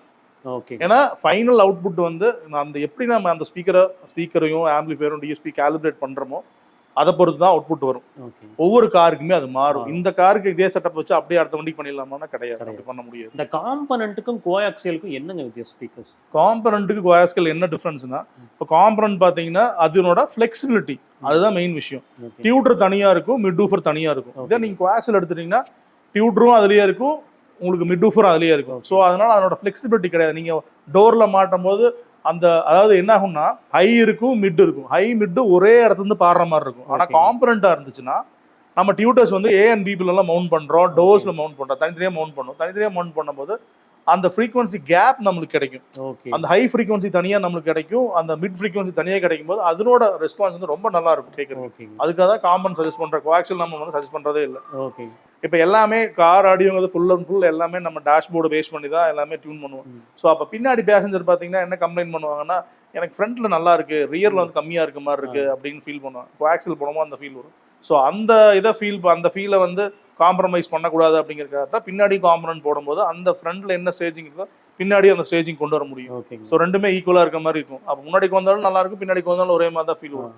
ஓகே. ஏன்னா ஃபைனல் அவுட்புட் வந்து அந்த எப்படி நம்ம அந்த ஸ்பீக்கரை ஸ்பீக்கரையும் ஆம்பிளிஃபையரும் டிஎஸ்பி கேலிப்ரேட் பண்ணுறோமோ அதை பொறுத்து தான் அவுட்புட் வரும் ஒவ்வொரு காருக்குமே அது மாறும். இந்த காருக்கு இதே செட்டப் வச்சு அப்படியே அடுத்த வண்டிக்கு பண்ணிடலாமான்னா கிடையாது. அப்படி பண்ண முடியாது. இந்த காம்பனண்ட்டுக்கும் கோஆக்சியலுக்கும் என்னங்க வித்தியாசம் ஸ்பீக்கர்ஸ் காம்பனண்ட்டுக்கு கோயாஸ்கல் என்ன டிஃப்ரென்ஸ்னா இப்போ காம்பனண்ட் பார்த்தீங்கன்னா அதனோட ஃப்ளெக்சிபிலிட்டி அதுதான் மெயின் விஷயம். ஓகே. டியூட்டர் தனியா இருக்கும் மிட் டூஃபர் தனியா இருக்கும். இதே நீங்க கோஆக்சல் எடுத்துட்டீங்கன்னா டியூட்டரும் அதுலயே இருக்கும் உங்களுக்கு மிட் டூஃபர் அதுலயே இருக்கும். ஸோ அதனால அதனோட ஃப்ளெக்சிபிலிட்டி கிடையாது நீங்க டோர்ல மாட்டும் போது அந்த அதாவது என்ன ஆகும்னா ஹை இருக்கும் மிட் இருக்கும் ஹை மிட் ஒரே இடத்துல இருந்து பாடுற மாதிரி இருக்கும் ஆனா Okay. காம்பனண்டா இருந்துச்சுன்னா நம்ம டியூட்டர்ஸ் வந்து ஏ அண்ட் மவுண்ட் பண்றோம் டோர்ஸ்ல மவுண்ட் பண்றோம் தனித்தனியா மவுண்ட் பண்ணும் தனித்தனியா மவுண்ட் பண்ணும்போது அந்த ஃப்ரீக்வன்சி கேப் நம்மளுக்கு கிடைக்கும். ஓகே அந்த ஹை ஃப்ரீக்வன்சி தனியா நம்மளுக்கு கிடைக்கும். அந்த மிட் ஃப்ரீக்வன்சி தனியா கிடைக்கும் போது அதனோட ரெஸ்பான்ஸ் வந்து ரொம்ப நல்லா இருக்கும் கேட்கறது ஓகேங்க அதுக்காக தான் காம்பன் சஜஸ்ட் பண்ற கோஆக்சல் நம்ம வந்து சஜஸ்ட் பண்றதே இல்லை. ஓகே இப்போ எல்லாமே கார் ஆடியோங்கிறது ஃபுல் அண்ட் ஃபுல் எல்லாமே நம்ம டேஷ்போர்டு பேஸ் பண்ணி தான் எல்லாமே டியூன் பண்ணுவோம். ஸோ அப்போ பின்னாடி பேசஞ்சர் பார்த்தீங்கன்னா என்ன கம்ப்ளைண்ட் பண்ணுவாங்கன்னா எனக்கு ஃப்ரண்ட்ல நல்லா இருக்கு ரியர்ல வந்து கம்மியா இருக்க மாதிரி இருக்கு அப்படின்னு ஃபீல் பண்ணுவாங்க. கோஆக்சல் போடும்போது அந்த ஃபீல் வரும். ஸோ அந்த இதை ஃபீல் அந்த ஃபீலை வந்து காம்ப்ரமைஸ் பண்ணக்கூடாது அப்படிங்கிறதுக்காக தான் பின்னாடி காம்பனன்ட் போடும்போது அந்த ஃப்ரண்ட்ல என்ன ஸ்டேஜிங் இருக்கோ பின்னாடி அந்த ஸ்டேஜிங் கொண்டு வர முடியும். ஓகேங்க ஸோ ரெண்டுமே ஈக்குவலாக இருக்க மாதிரி இருக்கும். அப்போ முன்னாடிக்கு வந்தாலும் நல்லா இருக்கும் பின்னாடிக்கு வந்தாலும் ஒரே மாதிரி தான் ஃபீல் வரும்.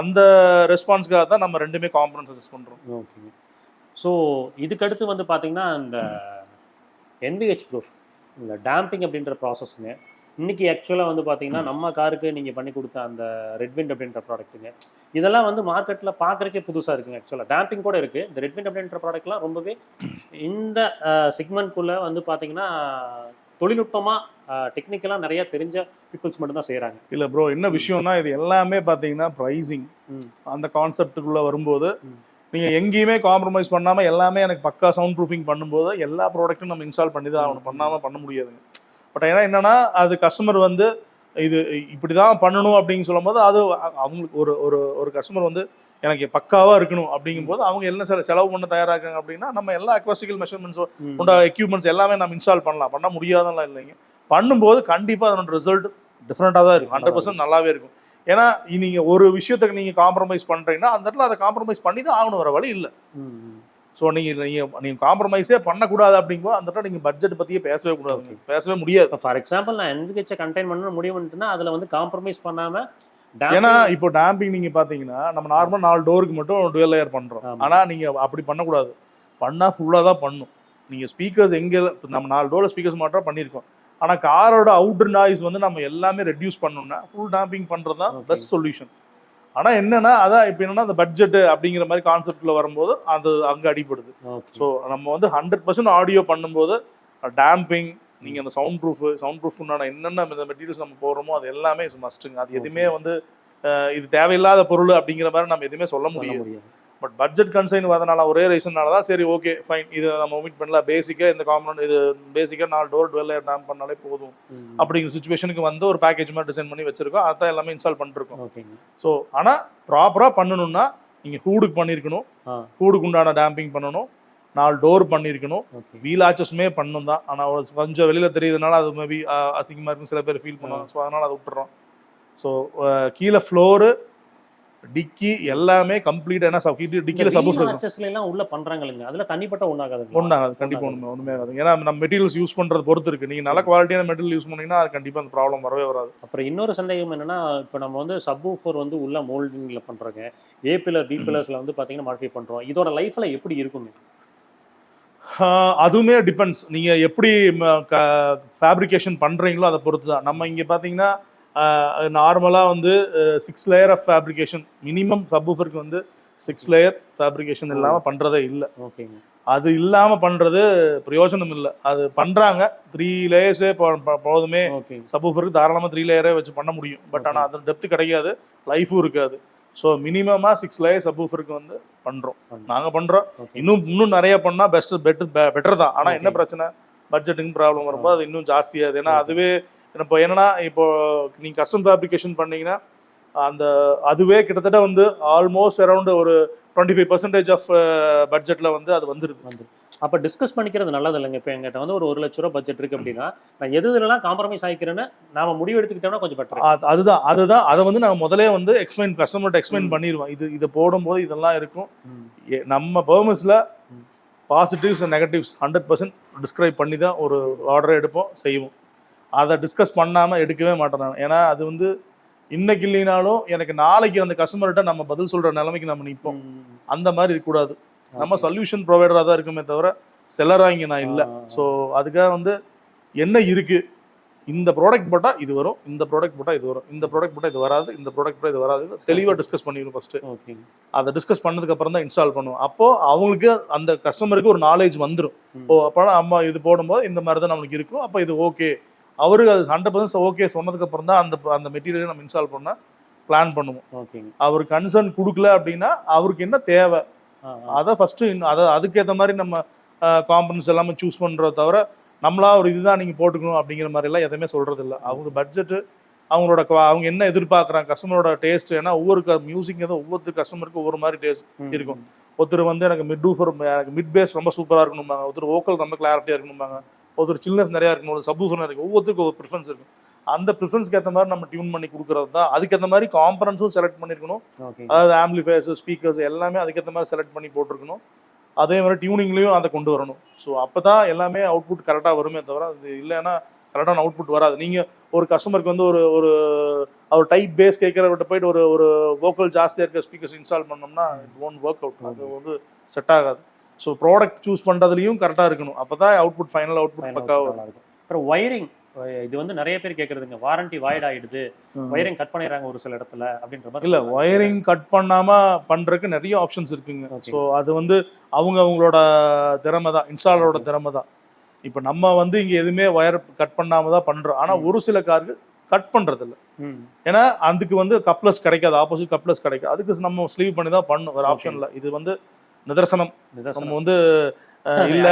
அந்த ரெஸ்பான்ஸ்க்காக தான் நம்ம ரெண்டுமே காம்பனன்ட் சஜஸ்ட் பண்றோம். ஓகேங்க ஸோ இதுக்கு அடுத்து வந்து பார்த்தீங்கன்னா இந்த என்விஹெச் ப்ரூஃப் இந்த டேம்பிங் அப்படின்ற ப்ராசஸ்ங்க இன்னைக்கு ஆக்சுவலாக வந்து பார்த்தீங்கன்னா நம்ம காருக்கு நீங்கள் பண்ணி கொடுத்த அந்த ரெட்விண்ட் அப்படின்ற ப்ராடக்ட்டுங்க இதெல்லாம் வந்து மார்க்கெட்டில் பார்க்குறக்கே புதுசாக இருக்குங்க ஆக்சுவலாக டேம்பிங் கூட இருக்குது இந்த ரெட்விண்ட் அப்படின்ற ப்ராடக்ட்லாம் ரொம்பவே இந்த செக்மெண்ட்குள்ளே வந்து பார்த்தீங்கன்னா தொழில்நுட்பமாக டெக்னிக்கலாக நிறைய தெரிஞ்ச பீப்புள்ஸ் மட்டும்தான் செய்கிறாங்க இல்ல ப்ரோ என்ன விஷயம்னா இது எல்லாமே பாத்தீங்கன்னா ப்ரைசிங் ம். அந்த கான்செப்டுக்குள்ள வரும்போது ம். நீங்க எங்கேயுமே காம்ப்ரமைஸ் பண்ணாம எல்லாமே எனக்கு பக்கா சவுண்ட் ப்ரூஃபிங் பண்ணும்போது எல்லா ப்ராடக்ட்டும் நம்ம இன்ஸ்டால் பண்ணி தான் ஆகணும் பண்ணாம பண்ண முடியாதுங்க. பட் ஏன்னா என்னன்னா அது கஸ்டமர் வந்து இது இப்படிதான் பண்ணணும் அப்படின்னு சொல்லும்போது அது அவங்களுக்கு ஒரு ஒரு ஒரு கஸ்டமர் வந்து எனக்கு பக்காவா இருக்கணும் அப்படிங்கும்போது அவங்க என்ன சில செலவு பண்ண தயாராக்காங்க அப்படின்னா நம்ம எல்லா அக்வாஸ்டிக்கல் மெஷர்மெண்ட்ஸும். உண்டா எக்யூப்மெண்ட்ஸ் எல்லாமே நம்ம இன்ஸ்டால் பண்ணலாம். பண்ண முடியாதெல்லாம் இல்லைங்க. பண்ணும்போது கண்டிப்பாக அதனோட ரிசல்ட் டிஃப்ரெண்ட்டாக தான் இருக்கும். ஹண்ட்ரட் பர்சன்ட் நல்லாவே இருக்கும். ஏன்னா நீங்க ஒரு விஷயத்துக்கு நீங்க காம்ப்ரமைஸ் பண்றீங்கன்னா அந்த இடத்துல அதை காம்ப்ரமைஸ் பண்ணி தான் ஆகணும். வர வழி இல்லை. ஸோ நீங்க நீங்க நீங்க காம்ப்ரமைஸே பண்ணக்கூடாது அப்படிங்கும்போது அந்த இடத்துல நீங்க பட்ஜெட் பத்தியே பேசவே கூடாது. பேசவே முடியாது. ஃபார் எக்ஸாம்பிள் நான் என்விஹெச்சை கண்டெயின் பண்ண முடியும்னா அதில் வந்து காம்ப்ரமைஸ் பண்ணாமல் ஏன்னா இப்போ டேம்பிங் நீங்க பாத்தீங்கன்னா நம்ம நார்மல் நாலு டோருக்கு மட்டும் டுவெல் லேயர் பண்றோம். ஆமா. ஆனா நீங்க அப்படி பண்ணக்கூடாது. பண்ணா ஃபுல்லா தான் பண்ணும். நீங்க ஸ்பீக்கர்ஸ் எங்க நம்ம நாலு டோர்ல ஸ்பீக்கர்ஸ் மட்டும் பண்ணியிருக்கோம். ஆனா காரோட அவுட்டர் நாய்ஸ் வந்து நம்ம எல்லாமே ரெடியூஸ் பண்ணோம்னா ஃபுல் டேம்பிங் பண்றது தான். பெஸ்ட் சொல்யூஷன் ஆனா என்னன்னா அதான் இப்போ என்னன்னா அந்த பட்ஜெட் அப்படிங்கிற மாதிரி கான்செப்ட்ல வரும்போது அது அங்க அடிபடுது. ஸோ நம்ம வந்து ஹண்ட்ரட் பர்சன்ட் ஆடியோ பண்ணும்போது டேம்பிங் நீங்க அந்த சவுண்ட் ப்ரூஃப் சவுண்ட் ப்ரூஃப் உண்டான என்னென்ன இந்த மெட்டீரியல்ஸ் நம்ம போடுறோமோ அது எல்லாமே மஸ்ட்டுங்க அது எதுவுமே வந்து இது தேவையில்லாத பொருள் அப்படிங்கிற மாதிரி நம்ம எதுவுமே சொல்ல முடியாது. பட் பட்ஜெட் கன்சைன் வரதுனால ஒரே ரீசன்னால தான் சரி ஓகே ஃபைன் இது நம்ம ஒமிட் பண்ணலாம் பேசிக்காக இந்த காம்பனண்ட் இது பேசிக்காக நாலு டோர் டுவெல் டேம் பண்ணாலே போதும். அப்படிங்கிற சுச்சுவேஷனுக்கு வந்து ஒரு பேக்கேஜ் மாதிரி டிசைன் பண்ணி வச்சிருக்கோம். அதான் எல்லாமே இன்ஸ்டால் பண்ணிருக்கோம். ஓகேங்க. ஸோ ஆனால் ப்ராப்பராக பண்ணணும்னா நீங்கள் ஹூடுக்கு பண்ணியிருக்கணும் ஹூடுக்கு உண்டான டேம்பிங் பண்ணணும். நாலு டோர் பண்ணியிருக்கணும் வீல் ஆச்சஸுமே பண்ணணும் தான் ஆனால் கொஞ்சம் வெளியில் தெரியுதுனால அது மேபி அசிங்கமாக இருக்கும் சில பேர் ஃபீல் பண்ணுவாங்க. ஸோ அதனால் அதை விட்டுறோம். ஸோ கீழே ஃப்ளோரு டிக்கி எல்லாமே கம்ப்ளீட் என்ன டிக்கியில் சப்போஸ் இருக்கும் எல்லாம் உள்ள பண்றாங்கல்ல அதுல தனிப்பட்ட ஒண்ணாகாதுங்க. ஒன்றாகாது கண்டிப்பாக ஒன்றுமே ஒன்றுமே ஆகாது. ஏன்னா நம்ம மெட்டீரியல்ஸ் யூஸ் பண்ணுறது பொறுத்து இருக்கு நீங்கள் நல்ல குவாலிட்டியான மெட்டீரியல் யூஸ் பண்ணீங்கன்னா அது கண்டிப்பாக அந்த ப்ராப்ளம் வரவே வராது. அப்புறம் இன்னொரு சந்தேகம் என்னன்னா இப்போ நம்ம வந்து சப் வந்து உள்ள மோல்டிங்ல பண்றோங்க. ஏ பில்லர் பி பில்லர்ஸ்ல வந்து பாத்தீங்கன்னா மாடிஃபை பண்றோம். இதோட லைஃப்ல எப்படி இருக்குங்க? ஆஹ் அதுவுமே டிபெண்ட்ஸ் நீங்கள் எப்படி ஃபேப்ரிகேஷன் பண்ணுறீங்களோ அதை பொறுத்து தான் நம்ம இங்கே பார்த்தீங்கன்னா நார்மலாக வந்து six layer of fabrication minimum சப்வூஃபருக்கு வந்து சிக்ஸ் லேயர் ஃபேப்ரிகேஷன் இல்லாமல் பண்ணுறதே இல்லை. ஓகேங்க. அது இல்லாமல் பண்ணுறது பிரயோஜனம் இல்லை. அது பண்ணுறாங்க த்ரீ லேயர்ஸே போதுமே. சப்வூஃபருக்கு தாராளமாக த்ரீ லேயரே வச்சு பண்ண முடியும். பட் ஆனால் அது டெப்த் கிடைக்காது லைஃபும் இருக்காது. ஸோ மினிமமாக சிக்ஸ் லேயர் சப்வூஃபருக்கு வந்து பண்ணுறோம் பண்றோம். நாங்கள் பண்ணுறோம் இன்னும் இன்னும் நிறைய பண்ணா பெஸ்ட் பெட்டர் பெட்டர் தான். ஆனா என்ன. பிரச்சனை? பட்ஜெட்டுக்கு ப்ராப்ளம் வரும்போது அது இன்னும் ஜாஸ்தியாகுது ஏன்னா அதுவே இப்போ என்னன்னா இப்போ நீங்க கஸ்டம் ஃபேப்ரிகேஷன் பண்ணீங்கன்னா அந்த அதுவே கிட்டத்தட்ட வந்து ஆல்மோஸ்ட் அரௌண்ட் ஒரு டுவெண்ட்டி ஃபைவ் பர்சன்டேஜ் ஆஃப் பட்ஜெட்ல வந்து அது வந்துருது. வந்து அப்ப டிஸ்கஸ் பண்ணிக்கிறது நல்லது இல்லைங்க இப்போ எங்கிட்ட வந்து ஒரு ஒரு லட்ச ரூபா பட்ஜெட் இருக்கு அப்படின்னா நான் எது இதெல்லாம் காம்ப்ரமைஸ் ஆகிக்கிறேன்னு நாம முடிவு எடுத்துக்கிட்டோம்னா கொஞ்சம் பெட்டர் அது- அதுதான் அதுதான் அதை வந்து நாங்கள் முதலே வந்து எக்ஸ்பிளைன் கஸ்டமர்கிட்ட எக்ஸ்பிளைன் பண்ணிடுவோம் இது இதை போடும்போது இதெல்லாம் இருக்கும். நம்ம பெர்மஸில். Positives and negatives hundred percent describe பண்ணி தான் ஒரு ஆர்டரை எடுப்போம் செய்வோம். அதை டிஸ்கஸ் பண்ணாமல் எடுக்கவே மாட்டோம் நான் ஏன்னா அது வந்து இன்னைக்கு இல்லைனாலும் எனக்கு நாளைக்கு அந்த கஸ்டமர்கிட்ட நம்ம பதில் சொல்ற நிலைமைக்கு நம்ம நிற்போம். அந்த மாதிரி இருக்கக்கூடாது. நம்ம சொல்யூஷன் ப்ரொவைடராக தான் இருக்குமே தவிர செல்லராக இங்கே நான் இல்லை. ஸோ அதுக்காக வந்து என்ன இருக்கு? இந்த ப்ராடக்ட் போட்டால் இது வரும் இந்த ப்ராடக்ட் போட்டால் இது வரும் இந்த ப்ராடக்ட் போட்டால் இது வராது இந்த ப்ராடக்ட் போட்டால் இது வராது தெளிவாக டிஸ்கஸ் பண்ணிடணும் ஃபர்ஸ்ட் ஓகே அதை டிஸ்கஸ் பண்ணதுக்கு அப்புறம் தான் இன்ஸ்டால் பண்ணுவோம். அப்போ அவங்களுக்கு அந்த கஸ்டமருக்கு ஒரு நாலேஜ் வந்துடும். ஓ அப்போ அம்மா இது போடும்போது இந்த மாதிரி தான் நம்மளுக்கு இருக்கும். அப்போ இது ஓகே அவருக்கு அது ஹண்ட்ரட் பர்சன்ட் ஓகே சொன்னதுக்கு அப்புறம் தான் அந்த அந்த மெட்டீரியலை நம்ம இன்ஸ்டால் பண்ண பிளான் பண்ணுவோம். ஓகேங்க அவர் கன்சர்ன் கொடுக்கல அப்படின்னா அவருக்கு என்ன தேவை. அதை ஃபர்ஸ்ட் அதை அதுக்கேற்ற மாதிரி நம்ம காம்பனன்ஸ் எல்லாமே சூஸ் பண்றத தவிர நம்மளா ஒரு இதுதான் நீங்க போட்டுக்கணும் அப்படிங்கிற மாதிரி எல்லாம் எதுவுமே சொல்றது இல்ல அவங்க பட்ஜெட் அவங்களோட அவங்க என்ன எதிர்பார்க்குறாங்க கஸ்டமரோட டேஸ்ட் ஏன்னா ஒவ்வொரு மியூசிக் ஏதோ ஒவ்வொரு கஸ்டமருக்கு ஒவ்வொரு மாதிரி டேஸ்ட் இருக்கும். ஒருத்தர் வந்து எனக்கு மிட் டூஃபர் எனக்கு மிட் பேஸ் ரொம்ப சூப்பராக இருக்கணும்பாங்க. ஒருத்தர் வோக்கல் ரொம்ப கிளாரிட்டியாக இருக்கணும்பாங்க. ஒருத்தர் சில்னஸ் நிறையா இருக்கணும் ஒரு சப்வூஃபர் இருக்கு ஒவ்வொருத்தருக்கும் ஒரு ப்ரிஃபரன்ஸ் இருக்கும். அந்த ப்ரிஃபரன்ஸ்க்கு ஏற்ற மாதிரி நம்ம டியூன் பண்ணி கொடுக்குறது தான். அதுக்கேற்ற மாதிரி காம்பனன்ஸும் செலக்ட் பண்ணியிருக்கணும் அதாவது ஆம்பிளிஃபயர்ஸ் ஸ்பீக்கர்ஸ் எல்லாமே அதுக்கேற்ற மாதிரி செலக்ட் பண்ணி போட்டிருக்கணும். அதே மாதிரி டியூனிங்லேயும் அதை கொண்டு வரணும். ஸோ அப்போ தான் எல்லாமே அவுட்புட் கரெக்டாக வருமே தவிர அது இல்லைன்னா கரெக்டான அவுட்புட் வராது. நீங்கள் ஒரு கஸ்டமருக்கு வந்து ஒரு ஒரு அவர் டைப் பேஸ் கேட்குறவர்கிட்ட போயிட்டு ஒரு ஒரு வோக்கல் ஜாஸ்தியாக இருக்க ஸ்பீக்கர்ஸ் இன்ஸ்டால் பண்ணோம்னா இட் ஒன்ட் ஒர்க் அவுட் அது வந்து செட் ஆகாது. ஸோ ப்ராடக்ட் சூஸ் பண்ணுறதுலையும் கரெக்டாக இருக்கணும் அப்போ தான் அவுட்புட் ஃபைனல் அவுட்புட் பக்காவாக நல்லா இருக்கும். அப்புறம் ஒயரிங் இது வந்து நிறைய பேர் கேக்குறதுங்க வாரண்டி வாய்ட் ஆயிடுது ஒயரிங் கட் பண்ணிடுறாங்க ஒரு சில இடத்துல அப்படின்ற மாதிரி இல்ல. ஒயரிங் கட் பண்ணாம பண்றதுக்கு நிறைய ஆப்ஷன்ஸ் இருக்குங்க. ஸோ அது வந்து அவங்க அவங்களோட திறமை தான் இன்ஸ்டாலரோட. திறமை தான் இப்போ நம்ம வந்து இங்க எதுவுமே ஒயர் கட் பண்ணாம தான் பண்றோம் ஆனா ம். ஒரு சில காருக்கு கட் பண்றது இல்ல ம். ஏன்னா அதுக்கு வந்து கப்ளஸ் கிடைக்காது ஆப்போசிட் கப்ளஸ் கிடைக்காது அதுக்கு நம்ம ஸ்லீவ் பண்ணி தான் பண்ணும் Okay. ஆப்ஷன் இல்ல இது வந்து நிதர்சனம். நம்ம வந்து இல்ல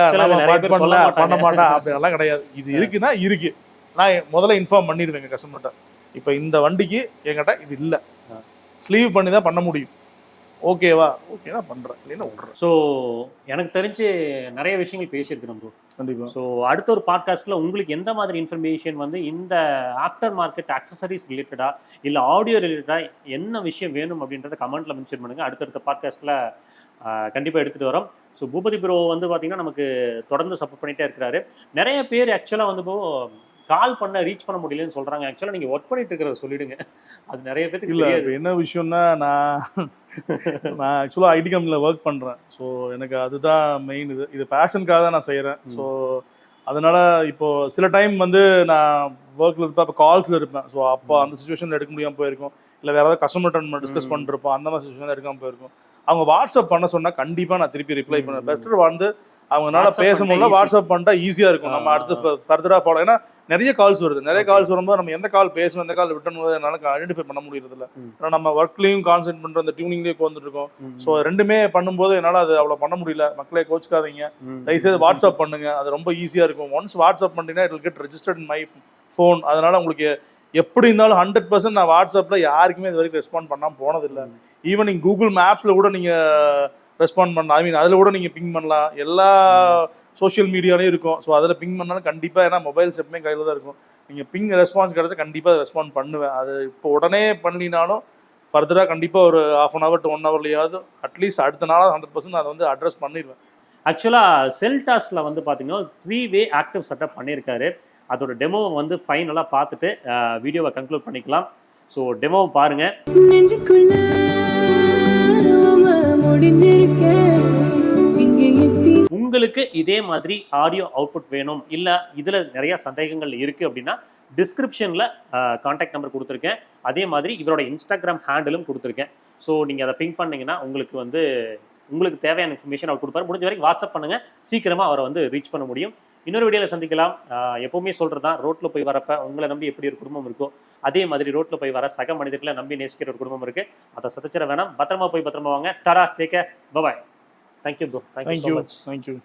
பண்ணல. பண்ண மாட்டேன் அப்படிலாம் கிடையாது. இது இருக்குன்னா இருக்கு. நான் முதல்ல இன்ஃபார்ம் பண்ணிடுவேங்க கஸ்டமர்கிட்ட இப்போ இந்த வண்டிக்கு என்கிட்ட இது இல்ல. ஸ்லீவ் பண்ணி தான் பண்ண முடியும். ஓகேவா ஓகேனா பண்றேன். இல்லைன்னா விட்டுறேன் ஸோ எனக்கு தெரிஞ்சு நிறைய விஷயங்கள் பேசியிருக்கிறோம் ப்ரோ கண்டிப்பா. ஸோ அடுத்த ஒரு பாட்காஸ்ட்டில் உங்களுக்கு எந்த மாதிரி இன்ஃபர்மேஷன் வந்து இந்த ஆஃப்டர் மார்க்கெட் அக்சசரிஸ் ரிலேட்டடா இல்லை ஆடியோ ரிலேட்டடாக என்ன விஷயம் வேணும் அப்படின்றத கமெண்ட்டில் மென்ஷன் பண்ணுங்கள் அடுத்தடுத்த பாட்காஸ்ட்டில் கண்டிப்பாக எடுத்துகிட்டு வரோம். ஸோ பூபதி ப்ரோ வந்து பார்த்தீங்கன்னா நமக்கு தொடர்ந்து சப்போர்ட் பண்ணிகிட்டே இருக்கிறாரு. நிறைய பேர் ஆக்சுவலாக வந்து இப்போ கால் பண்ண ரீச் பண்ண முடியலன்னு சொல்கிறாங்க ஆக்சுவலாக நீங்கள் ஒர்க் பண்ணிட்டு இருக்கிறத சொல்லிடுங்க. அது நிறைய பேருக்கு இல்ல என்ன விஷயம்னா நான் நான் ஆக்சுவலாக ஐடி கம்பெனியில் ஒர்க் பண்றேன். ஸோ எனக்கு அதுதான் மெயின் இது. இது பேஷனுக்காக தான் நான் செய்றேன். ம். ஸோ அதனால இப்போ சில டைம் வந்து நான் ஒர்க்ல இருப்பேன் அப்போ கால்ஸ்ல இருப்பேன். ஸோ அப்போ. அந்த சுச்சுவேஷன்ல எடுக்க முடியாம போயிருக்கும். இல்லை வேற ஏதாவது கஸ்டமர் டிஸ்கஸ் ம். பண்ணிட்டு இருப்போம். அந்த மாதிரி சுச்சுவேஷன் எடுக்காம போயிருக்கும். அவங்க வாட்ஸ்அப் பண்ண சொன்னா கண்டிப்பா நான் திருப்பி ரிப்ளை. பண்ணுவேன். பெஸ்ட்டு வந்து அவங்கனால WhatsApp பேச முடியல. வாட்ஸ்அப் பண்ணிட்டா ஈஸியா இருக்கும். நம்ம அடுத்து ஃபர்தரா ஃபாலோ ஏன்னா நிறைய கால்ஸ் வருது. நிறைய. கால்ஸ் வரும்போது நம்ம எந்த கால் பேசணும் எந்த கால் விட்டணும் என்னால ஐடென்டிஃபை பண்ண முடியறது இல்ல. ஏன்னா நம்ம ஒர்க்லயும் கான்சென்ட் பண்ற அந்த டியூனிங்லயே உட்காந்துட்டு இருக்கோம். ஸோ ரெண்டுமே பண்ணும்போது என்னால அது அவ்வளவு பண்ண முடியல. மக்களே கோச்சுக்காதீங்க. தயவுசெய்து வாட்ஸ்அப் பண்ணுங்க. அது ரொம்ப ஈஸியா இருக்கும். ஒன்ஸ் வாட்ஸ்அப் பண்ணிட்டீங்கன்னா it get registered my phone அதனால உங்களுக்கு எப்படி இருந்தாலும் ஹண்ட்ரட் பர்சன்ட் நான் வாட்ஸ்அப்ல யாருக்குமே இது வரைக்கும் ரெஸ்பாண்ட் பண்ணாம போனதில்லை. ஈவன் நீங்க கூகுள் மேப்ஸ்ல கூட நீங்க ரெஸ்பாண்ட் பண்ணலாம். ஐ மீன் அதுல கூட நீங்க பிங் பண்ணலாம். எல்லா சோஷியல் மீடியாலையும் இருக்கும். ஸோ அதில் பிங் பண்ணாலும் கண்டிப்பா ஏன்னா மொபைல்ஸ் எப்பவுமே கையில தான் இருக்கும். நீங்க பிங் ரெஸ்பான்ஸ் கிடைச்சா கண்டிப்பா ரெஸ்பாண்ட் பண்ணுவேன். அது இப்போ உடனே பண்ணலினாலும் ஃபர்தராக கண்டிப்பா ஒரு half an hour to one ஹவர்லையாவது at least அடுத்த நாளாக ஹண்ட்ரட் பர்சன்ட் அதை வந்து அட்ரஸ் பண்ணிடுவேன். ஆக்சுவலாக செல்டாஸில் வந்து பார்த்தீங்கன்னா த்ரீ வே ஆக்டிவ் செட்டப் பண்ணியிருக்காரு அதோட டெமோவை வந்து ஃபைனலாக பார்த்துட்டு வீடியோவை கன்க்ளூட் பண்ணிக்கலாம். ஸோ டெமோவை பாருங்க. நெஞ்சுக்குள்ள நாம முடிஞ்சிருக்க. இங்க எத்தி உங்களுக்கு இதே மாதிரி ஆடியோ அவுட்புட் வேணும். இல்லை இதில் நிறைய சந்தேகங்கள் இருக்குது அப்படின்னா டிஸ்கிரிப்ஷனில் காண்டாக்ட் நம்பர் கொடுத்துருக்கேன். அதே மாதிரி இவரோட இன்ஸ்டாகிராம் ஹேண்டிலும் கொடுத்துருக்கேன். ஸோ நீங்கள் அதை பிங்க் பண்ணீங்கன்னா உங்களுக்கு வந்து உங்களுக்கு தேவையான இன்ஃபர்மேஷன் அவர் கொடுப்பாரு. முடிஞ்ச வரைக்கும் வாட்ஸ்அப் பண்ணுங்கள் சீக்கிரமாக அவரை வந்து ரீச் பண்ண முடியும். இன்னொரு வீடியோவில் சந்திக்கலாம். எப்பவுமே சொல்கிறது தான் ரோட்டில் போய் வரப்ப உங்களை நம்பி எப்படி ஒரு குடும்பம் இருக்கோ அதே மாதிரி ரோட்டில் போய் வர சக மனிதர்களை நம்பி நேசிக்கிற ஒரு குடும்பம் இருக்குது அதை சத்திச்சிட வேணாம். பத்திரமா போய் பத்திரமா வாங்க. டரா take bye bye thank you bro thank you so much thank you